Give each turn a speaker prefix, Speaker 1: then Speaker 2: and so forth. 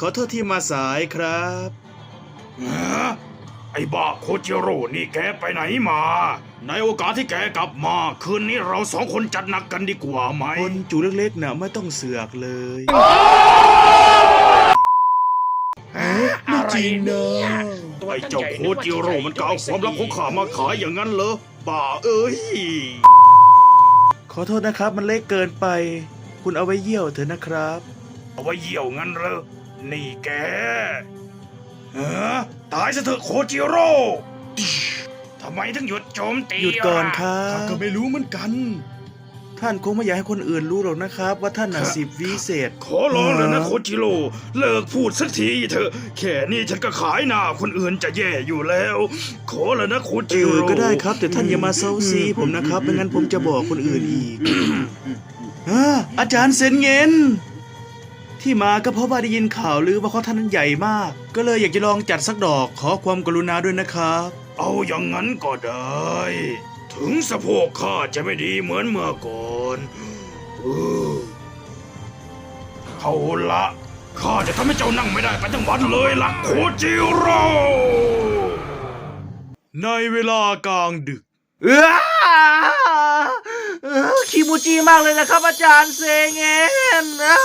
Speaker 1: ขอโทษที่มาสายครับ
Speaker 2: ฮะไอ้บ้าโคจิโร่นี่แกไปไหนมา ในโอกาสที่แกกลับมา คืนนี้เราสองคนจัดหนักกันดีกว่าไหม
Speaker 1: คนจูเล็กๆน่ะไม่ต้องเสือกเลย
Speaker 2: ไม่จริงนะไอ้เจ้าโคจิโร่มันก็เอาความลับของข้ามาขายอย่างนั้นเหรอ บ้าเอ้ย
Speaker 1: ขอโทษนะครับมันเล็กเกินไป คุณเอาไว้เยี่ยวเถอะนะครับ
Speaker 2: เอาไว้เยี่ยวงั้นเหรอ นี่แกเออตายซะเถอะโคจิโร่ทำไมถึงหยุดโจมตี
Speaker 1: หยุดก่อนครั
Speaker 2: ข้า
Speaker 1: บ
Speaker 2: ก็ไม่รู้เหมือนกัน
Speaker 1: ท่านคงไม่อยากให้คนอื่นรู้หรอกนะครับ ว่าท่านน่ะสิบวิเศษ
Speaker 2: ขอร้องเลยนะโคจิโร่เลิกพูดสักทีเถอะ แค่นี้ฉันก็ขายหน้าคนอื่นจะแย่อยู่แล้ว ขอเลยนะโค
Speaker 1: เอ
Speaker 2: จิ
Speaker 1: อ
Speaker 2: โร่
Speaker 1: ก็ได้ครับ แต่ท่านอย่ามาเซาซีผมนะครับไม่งั้นผมจะบอกคนอื่นอีกอ่าอาจารย์เซนเงิน ที่มาก็เพราะว่าได้ยินข่าวลือว่าเขาท่านนั้นใหญ่มาก ก็เลยอยากจะลองจัดสักดอกขอความกรุณาด้วยนะครับ
Speaker 2: เอาอย่างนั้นก็ได้ ถึงสะโพกข้าจะไม่ดีเหมือนเมื่อก่อนเออเอาละข้าจะทำให้เจ้านั่งไม่ได้ไปทั้งวันเลยล่ะโคจิโร่
Speaker 1: ในเวลากลางดึก
Speaker 3: เออเออคิมูจิมากเลยนะครับอาจารย์เซเงนอ่า